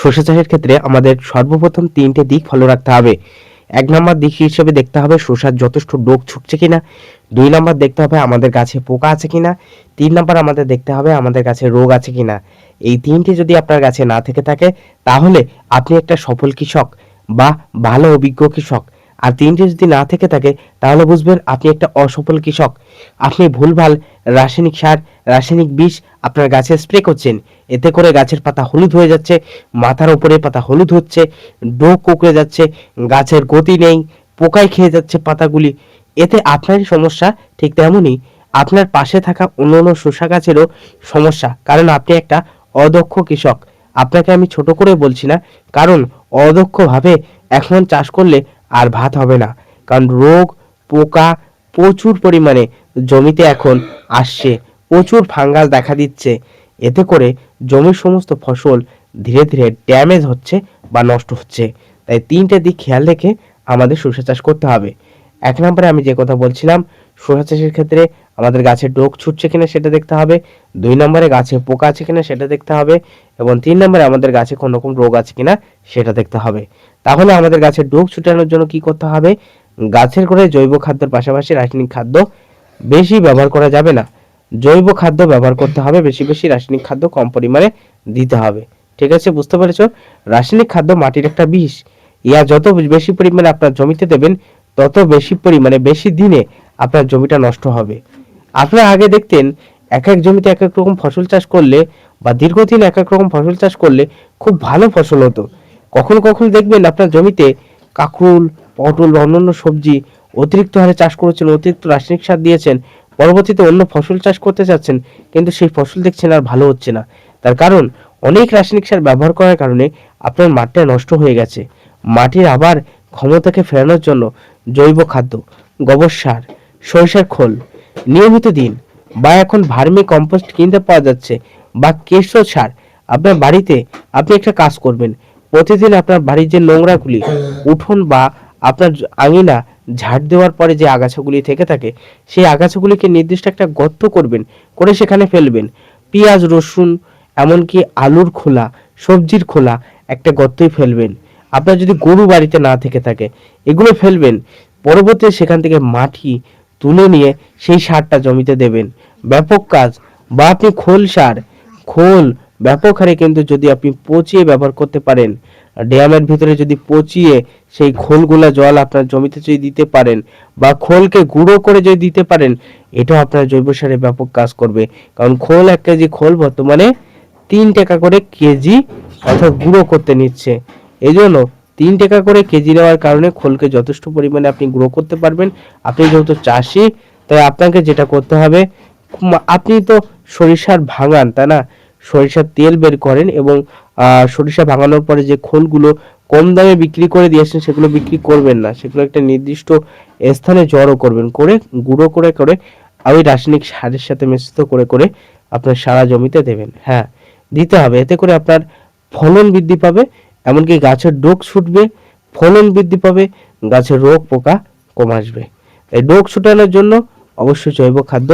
শস্য চাষের ক্ষেত্রে আমাদের সর্বপ্রথম তিনটে দিক ফলো রাখতে হবে। এক নম্বর দিক হিসেবে দেখতে হবে শসার যথেষ্ট ডোক ছুটছে কিনা। দুই নম্বর দেখতে হবে আমাদের গাছে পোকা আছে কিনা। তিন নম্বর আমাদের দেখতে হবে আমাদের গাছে রোগ আছে কিনা। এই তিনটি যদি আপনার গাছে না থেকে থাকে, তাহলে আপনি একটা সফল কৃষক বা ভালো অভিজ্ঞ কৃষক। আর তিনটি যদি না থেকে থাকে, তাহলে বুঝবেন আপনি একটা অসফল কৃষক। আপনি ভুলভাল রাসায়নিক সার রাসায়নিক বিষ আপনার গাছে স্প্রে করছেন, এতে করে গাছের পাতা হলুদ হয়ে যাচ্ছে, মাথার উপরে পাতা হলুদ হচ্ছে, ডোক কুকড়ে যাচ্ছে, গাছের গতি নেই, পোকায় খেয়ে যাচ্ছে পাতাগুলি। এতে আপনারই সমস্যা ঠিক তেমনই আপনার পাশে থাকা অন্য অন্য শসা গাছেরও সমস্যা। কারণ আপনি একটা অদক্ষ কৃষক। আপনাকে আমি ছোট করে বলছি না, কারণ অদক্ষভাবে এখন চাষ করলে আর ভাত হবে না। কারণ রোগ, পোকা প্রচুর পরিমাণে জমিতে এখন আসছে। প্রচুর ফাঙ্গাস দেখা দিচ্ছে। এতে করে জমির সমস্ত ফসল ধীরে ধীরে ড্যামেজ হচ্ছে বা নষ্ট হচ্ছে। তাই তিনটে দিক খেয়াল রেখে আমাদের সরষে চাষ করতে হবে। এক নম্বরে আমি যে কথা বলছিলাম, সরষে চাষের ক্ষেত্রে আমাদের গাছে ডোক ছুটছে কিনা সেটা দেখতে হবে। দুই নম্বরে গাছে পোকা আছে কিনা সেটা দেখতে হবে। এবং তিন নম্বরে আমাদের গাছে কোনো রকম রোগ আছে কিনা সেটা দেখতে হবে। তাহলে আমাদের গাছে ডোক ছুটানোর জন্য কি করতে হবে? গাছের করে জৈব খাদ্যের পাশাপাশি রাসায়নিক খাদ্য বেশি ব্যবহার করা যাবে না। জৈব খাদ্য ব্যবহার করতে হবে, বেশি বেশি রাসায়নিক খাদ্য কম পরিমাণে দিতে হবে। ঠিক আছে, বুঝতে পেরেছ? রাসায়নিক খাদ্য মাটির একটা বিষ। ইয়া যত বেশি পরিমাণে আপনার জমিতে দেবেন, তত বেশি পরিমাণে, বেশি দিনে আপনার জমিটা নষ্ট হবে। আপনারা আগে দেখতেন এক এক জমিতে এক এক রকম ফসল চাষ করলে বা দীর্ঘদিন এক এক রকম ফসল চাষ করলে খুব ভালো ফসল হতো। কখনো কখনো দেখবেন আপনার জমিতে কাকরুল, পটল বা অন্যান্য সবজি অতিরিক্ত হারে চাষ করেছেন, অতিরিক্ত রাসায়নিক সার দিয়েছেন পরবর্তীতে অন্য ফসল চাষ করতে চাচ্ছেন, কিন্তু সেই ফসল দেখছেন আর ভালো হচ্ছে না। তার কারণ, অনেক রাসায়নিক সার ব্যবহার করার কারণে আপনার মাটিটা নষ্ট হয়ে গেছে। মাটির আবার ক্ষমতাকে ফেরানোর জন্য জৈব খাদ্য, গোবর সার, সরিষার খোল, নিয়মিত দিন বা এখন ভার্মি কম্পোস্ট কিনতে পাওয়া যাচ্ছে বা কেঁচো সার আপনার বাড়িতে আপনি একটা কাজ করবেন। প্রতিদিন আপনার বাড়ির যে নোংরাগুলি, উঠোন বা আপনার আঙিনা ঝাড় দেওয়ার পরে যে আগাছাগুলি থেকে থাকে, সেই আগাছাগুলিকে নির্দিষ্ট একটা গর্ত করবেন, করে সেখানে ফেলবেন। পেঁয়াজ, রসুন, এমনকি আলুর খোলা, সবজির খোলা একটা গর্তই ফেলবেন। আপনার যদি গরু বাড়িতে না থেকে থাকে, এগুলো ফেলবেন। পরবর্তী সেখান থেকে মাটি তুলে নিয়ে সেই সারটা জমিতে দেবেন। ব্যাপক কাজ বা আপনি খোল সার, খোল ব্যাপক হারে কিন্তু যদি আপনি পচিয়ে ব্যবহার করতে পারেন ড্যামের ভিতরে যদি পচিয়ে সেই খোলগুলা জল আপনার জমিতে যদি দিতে পারেন বা খোলকে গুঁড়ো করে যদি দিতে পারেন, এটাও আপনার জৈব সারে ব্যাপক কাজ করবে। কারণ খোল এক কেজি খোল বর্তমানে তিন টাকা করে কেজি অর্থাৎ গুঁড়ো করতে নিচ্ছে। এই জন্য তিন টাকা করে কেজি নেওয়ার কারণে খোলকে যথেষ্ট পরিমাণে আপনি গুঁড়ো করতে পারবেন। আপনি যেহেতু চাষি, তাই আপনাকে যেটা করতে হবে, আপনি তো সরিষার ভাঙান, তাই না? সরিষার তেল বের করেন এবং সরিষা ভাঙানোর পরে যে খোলগুলো কম দামে বিক্রি করে দিয়েছেন সেগুলো বিক্রি করবেন না। সেগুলো একটা নির্দিষ্ট স্থানে জড়ো করবেন করে, গুঁড়ো করে করে ওই রাসায়নিক সারের সাথে মিশ্রিত করে করে আপনার সারা জমিতে দেবেন। হ্যাঁ দিতে হবে। এতে করে আপনার ফলন বৃদ্ধি পাবে, এমনকি গাছের ডোক ছুটবে, ফলন বৃদ্ধি পাবে, গাছের রোগ পোকা কম আসবে। তাই ডোক ছুটানোর জন্য অবশ্যই জৈব খাদ্য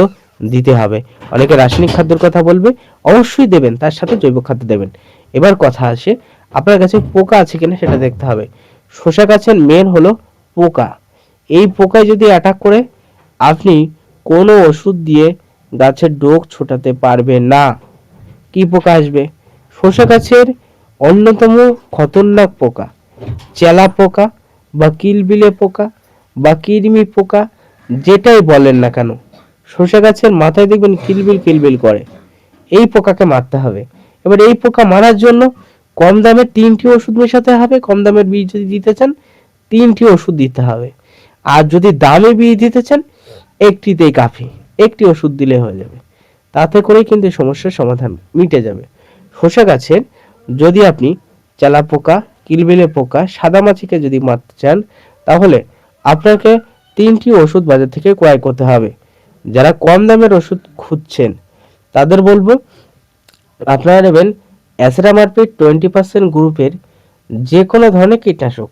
দিতে হবে। অনেকে রাসায়নিক খাদ্যের কথা বলবে, অবশ্যই দেবেন, তার সাথে জৈব খাদ্য দেবেন। এবার কথা আসে আপনার কাছে পোকা আছে কিনা সেটা দেখতে হবে। শসা গাছের মেন হলো পোকা। এই পোকায় যদি অ্যাটাক করে, আপনি কোনো ওষুধ দিয়ে গাছের ডোক ছোটাতে পারবেন না। কি পোকা আসবে? শসা গাছের অন্যতম খতরনাক পোকা, চেলা পোকা বা কিলবিলে পোকা বা কিরমি পোকা, যেটাই বলেন না কেন, শসা গাছের মাথায় দেখবেন কিলবিল কিলবিল করে। এই পোকাকে মারতে হবে। এবার এই পোকা মারার জন্য কম দামে তিনটি ওষুধ মেশাতে হবে, কম দামের বীজ যদি দিতে চান, তিনটি ওষুধ দিতে হবে। আর যদি দামে বীজ দিতে চান, একটিতেই কাফি, একটি ওষুধ দিলে হয়ে যাবে। তাতে করেই কিন্তু সমস্যার সমাধান মিটে যাবে। শসা গাছের যদি আপনি চালা পোকা, কিলবিলে পোকা সাদামাছিকে যদি মারতে চান, তাহলে আপনাকে তিনটি ওষুধ বাজার থেকে ক্রয় করতে হবে। যারা কম দামের ওষুধ খুঁজছেন, তাদের বলব আপনারা নেবেন অ্যাসেরামারপিট টোয়েন্টি পার্সেন্ট গ্রুপের যে কোনো ধরনের কীটনাশক।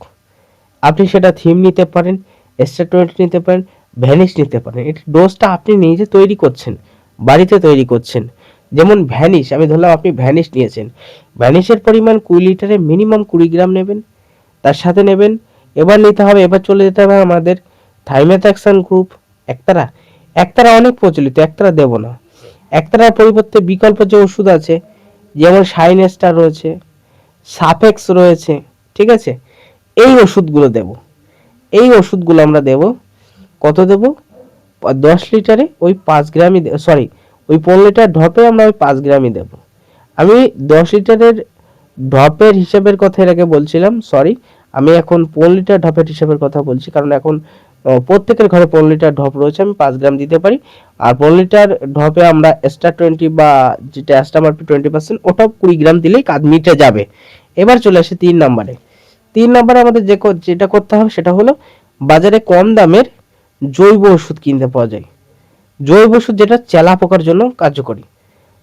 আপনি সেটা থিম নিতে পারেন এস্টাটোয়েন্ট নিতে পারেন ভ্যানিশ নিতে পারেন। এটি ডোজটা আপনি নিজে তৈরি করছেন, বাড়িতে তৈরি করছেন। যেমন ভ্যানিশ আমি ধরলাম আপনি ভ্যানিশ নিয়েছেন। ভ্যানিশের পরিমাণ কুড়ি লিটারে মিনিমাম কুড়ি গ্রাম নেবেন। তার সাথে নেবেন, এবার নিতে হবে, এবার চলে যেতে হবে আমাদের থাইমেথাক্সান গ্রুপ একতারা একতারা অনেক প্রচলিত, একতারা দেব না। একতারার পরিবর্তে বিকল্প যে ওষুধ আছে, যেমন সাইনেস্টার রয়েছে সাফেক্স রয়েছে, ঠিক আছে? এই ওষুধগুলো দেব। এই ওষুধগুলো আমরা দেব, কত দেব? দশ লিটারে ওই পাঁচ গ্রামই সরি ওই পনেরো লিটার ঢপে আমরা ওই পাঁচ গ্রামই দেব। আমি দশ লিটারের ঢপের হিসাবের কথা এর আগে বলছিলাম সরি আমি এখন পনেরো লিটার ঢপের হিসাবের কথা বলছি, কারণ এখন প্রত্যেকের ঘরে পনেরো লিটার ঢপ রয়েছে, আমি পাঁচ গ্রাম দিতে পারি। আর পনেরো লিটার ঢপে আমরা এক্সট্রা টোয়েন্টি বা যেটা অ্যাস্টামারপি টোয়েন্টি পার্সেন্ট ওটাও কুড়ি গ্রাম দিলেই কাজ মিটে যাবে। এবার চলে আসে তিন নম্বরে। তিন নম্বরে আমাদের যে যেটা করতে হবে সেটা হলো, বাজারে কম দামের জৈব ওষুধ কিনতে পাওয়া যায়। জৈব ওষুধ যেটা চেলা পোকার জন্য কার্যকরী,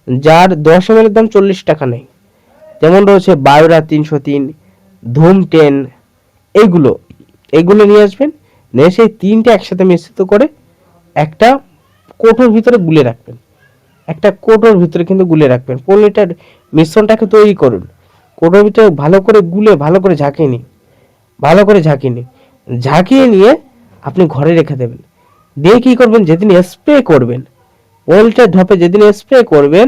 যার দশ এম দাম চল্লিশ টাকা নেই। যেমন রয়েছে বায়োরা তিনশো তিন ধুম টেন এইগুলো এইগুলো নিয়ে আসবেন। নিয়ে সেই তিনটে একসাথে মিশ্রিত করে একটা কোটোর ভিতরে গুলে রাখবেন। একটা কোটোর ভিতরে কিন্তু গুলে রাখবেন। পনেরো লিটার মিশ্রণটাকে তৈরি করুন। কোটোর ভিতরে ভালো করে গুলে, ভালো করে ঝাঁকিয়ে নিন। ভালো করে ঝাঁকিয়ে নিন। ঝাঁকিয়ে নিয়ে আপনি ঘরে রেখে দেবেন। দিয়ে কী করবেন? যেদিন স্প্রে করবেন ওয়েলটার ঢপে যেদিন স্প্রে করবেন,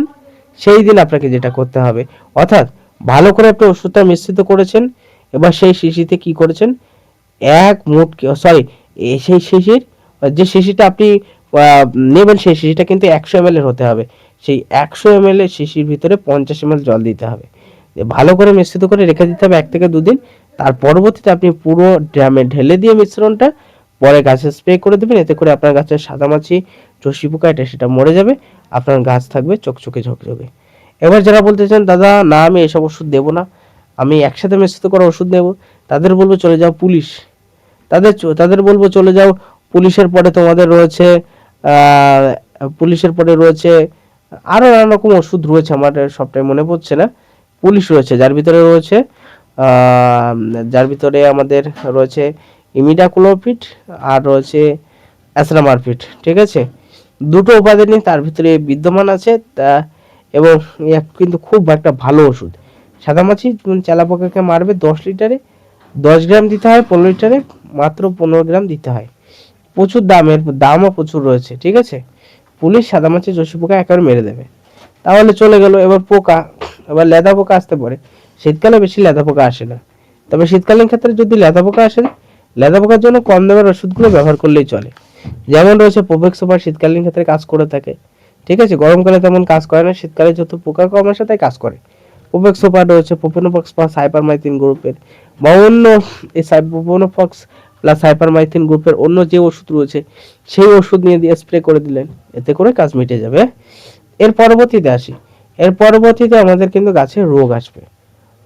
সেই দিন আপনাকে যেটা করতে হবে। অর্থাৎ ভালো করে আপনি ওষুধটা মিশ্রিত করেছেন, এবার সেই শিশিতে কি করেছেন? এক মুঠ সরি সেই শিশির, যে শিশিটা আপনি নেবেন সেই শিশিটা কিন্তু একশো এম হতে হবে। সেই একশো এম এর শিশির ভিতরে পঞ্চাশ এম জল দিতে হবে। ভালো করে মিশ্রিত করে রেখে দিতে হবে এক থেকে দুদিন। তার পরবর্তীতে আপনি পুরো ড্রামে ঢেলে দিয়ে মিশ্রণটা পরে গাছে স্প্রে করে দেবেন। এতে করে আপনার গাছের সাদামাছি চষি পোকা, এটা সেটা মরে যাবে। আপনার গাছ থাকবে চকচকে ঝকঝকে। এবার যারা বলতে চান, দাদা, না, আমি এসব ওষুধ দেবো না। আমি একসাথে মিশ্রিত করা ওষুধ নেব। তাদের বলব, চলে যাও পুলিশ। তাদের তাদের বলব চলে যাও। পুলিশের পরে তোমাদের রয়েছে পুলিশের পরে রয়েছে, আরও নানা রকম ওষুধ রয়েছে আমার, সবটাই মনে পড়ছে না। পুলিশ রয়েছে, যার ভিতরে রয়েছে যার ভিতরে আমাদের রয়েছে ইমিডাকুলোপিড আর রয়েছে অ্যাসরামারপিড ঠিক আছে? দুটো উপাদানই তার ভিতরে বিদ্যমান আছে, তা, এবং কিন্তু খুব একটা ভালো ওষুধ। সাদামাছি চালাপোকাকে মারবে দশ লিটারে, দশ গ্রাম দিতে হয় পনেরো লিটারে মাত্র পনেরো গ্রাম দিতে হয়। প্রচুর দামের, দামও প্রচুর রয়েছে, ঠিক আছে? পুলিশ সাদামাছি চষি পোকা একেবারে মেরে দেবে। তাহলে চলে গেল এবার পোকা, এবার লেদা পোকা আসতে পারে। শীতকালে বেশি লেদা পোকা আসে না। তবে শীতকালীন ক্ষেত্রে যদি লেদা পোকা আসে, লেদা পোকার জন্য কম দামের ওষুধগুলো ব্যবহার করলেই চলে। যেমন রয়েছে প্রোপেক্স সুপার শীতকালীন ক্ষেত্রে কাজ করে থাকে। ঠিক আছে? গরমকালে তেমন কাজ করে না, শীতকালে যত পোকা কম আসে, তাই কাজ করে। প্রোপেক্স সুপার রয়েছে পোপেনোপক্স প্লাস হাইপারমাইথিন গ্রুপের বা অন্য এই পোপেনোপক্স প্লাস হাইপারমাইথিন গ্রুপের অন্য যে ওষুধ রয়েছে, সেই ওষুধ নিয়ে দিয়ে স্প্রে করে দিলেন। এতে করে কাজ মিটে যাবে। এর পরবর্তীতে আসি। এর পরবর্তীতে আমাদের কিন্তু গাছে রোগ আসবে।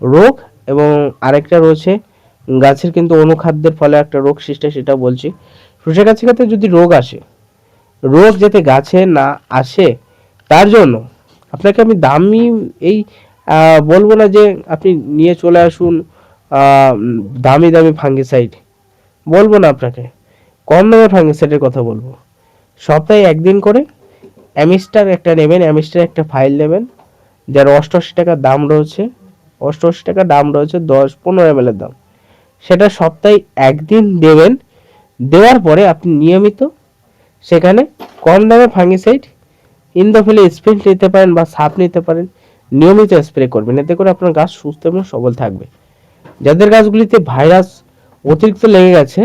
রোগ এবং আরেকটা রয়েছে, গাছের কিন্তু অনুখাদ্যের ফলে একটা রোগ সৃষ্টি সেটা বলছি। সরষে গাছের ক্ষেত্রে যদি রোগ আসে, রোগ যাতে গাছে না আসে, তার জন্য আপনাকে আমি দামি এই বলব না যে আপনি নিয়ে চলে আসুন দামি দামি ফাঙ্গিসাইড বলব না আপনাকে। কম দামের ফাঙ্গিসাইডের কথা বলব। সপ্তাহে একদিন করে অ্যামিস্টার একটা নেবেন, অ্যামিস্টার একটা ফাইল নেবেন, যার অষ্টআশি টাকা দাম রয়েছে। অষ্টআশি টাকা দাম রয়েছে দশ, পনেরো এম দাম। সেটা সপ্তাহে একদিন দেবেন। দেওয়ার পরে আপনি নিয়মিত সেখানে কম দামে ফাঙ্গিসাইড ইন্দোফিলে স্প্রে নিতে পারেন বা সাপ নিতে পারেন, নিয়মিত স্প্রে করবেন। এতে করে আপনার গাছ সুস্থ এবং সবল থাকবে। যাদের গাছগুলিতে ভাইরাস অতিরিক্ত লেগে গেছে,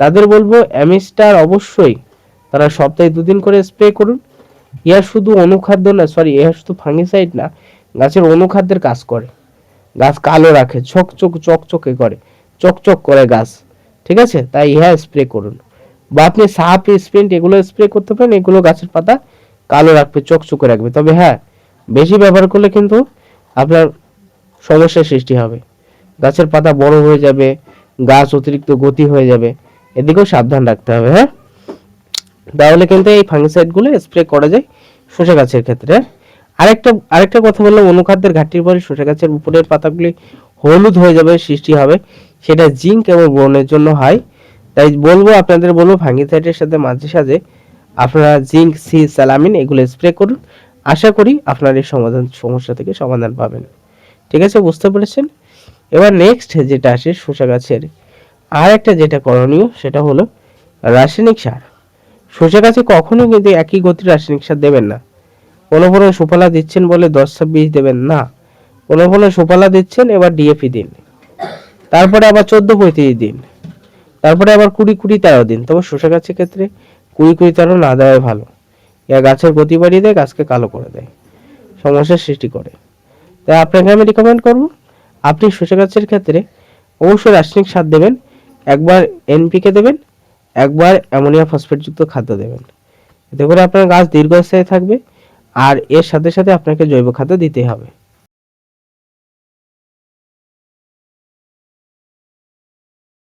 তাদের বলব অ্যামিস্টার অবশ্যই তারা সপ্তাহে দুদিন করে স্প্রে করুন। ইহা শুধু অনুখাদ্য না সরি ইহা শুধু ফাঙ্গিসাইড না, গাছের অনুখাদ্যের কাজ করে। গাছ কালো রাখে চকচক চকচকে করে চকচক করে গাছ, ঠিক আছে? তাই ইহা স্প্রে করুন। বা আপনি সাপ, স্প্রিন্ট এগুলো স্প্রে করতে পারেন, এগুলো গাছের পাতা কালো রাখবে চকচকে রাখবে। তবে হ্যাঁ বেশি ব্যবহার করলে কিন্তু আপনার সমস্যার সৃষ্টি হবে। গাছের পাতা বড় হয়ে যাবে গাছ অতিরিক্ত গতি হয়ে যাবে। এদিকেও সাবধান রাখতে হবে হ্যাঁ? তাহলে কিন্তু এই ফাঙ্গিসাইডগুলো স্প্রে করা যায় শসা গাছের ক্ষেত্রে? আরেকটা আরেকটা কথা বললাম, অনুখাদ্যের ঘাটতির পরে শসা গাছের উপরের পাতাগুলি হলুদ হয়ে যাবে, সৃষ্টি হবে। সেটা জিঙ্ক এবং বোনের জন্য হয়। তাই বলব, আপনাদের বলব ফাঙ্গিসাইডের সাথে মাঝে সাঝে আপনারা জিঙ্ক সি স্যালামিন এগুলো স্প্রে করুন। আশা করি আপনার এই সমাধান, সমস্যা থেকে সমাধান পাবেন। ঠিক আছে, বুঝতে পেরেছেন? এবার নেক্সট যেটা আসে শসা গাছের, আর একটা যেটা করণীয় সেটা হলো রাসায়নিক সার। শসা গাছে কখনো কিন্তু একই গতির রাসায়নিক সার দেবেন না। কোনো কোনো সুফলা দিচ্ছেন বলে দশ ছাব্বিশ দেবেন না। কোনো কোনো সুফলা দিচ্ছেন, এবার ডিএপি দিন। তারপরে আবার চোদ্দ পঁয়ত্রিশ দিন। তারপরে আবার কুড়ি কুড়ি তেরো দিন। তবে শসা গাছের ক্ষেত্রে কুড়ি কুড়ি তেরো না দেওয়াই ভালো। এরা গাছের গতি বাড়িয়ে দেয়, গাছকে কালো করে দেয়। সমস্যার সৃষ্টি করে। তাই আপনাকে আমি রিকমেন্ড করব আপনি শসা গাছের ক্ষেত্রে অবশ্যই রাসায়নিক সার দেবেন, একবার এনপিকে দেবেন, একবার অ্যামোনিয়া ফসফেটযুক্ত খাদ্য দেবেন। এতে করে আপনার গাছ দীর্ঘস্থায়ী থাকবে আর এর সাথে সাথে আপনাকে জৈব খাদ্য দিতে হবে।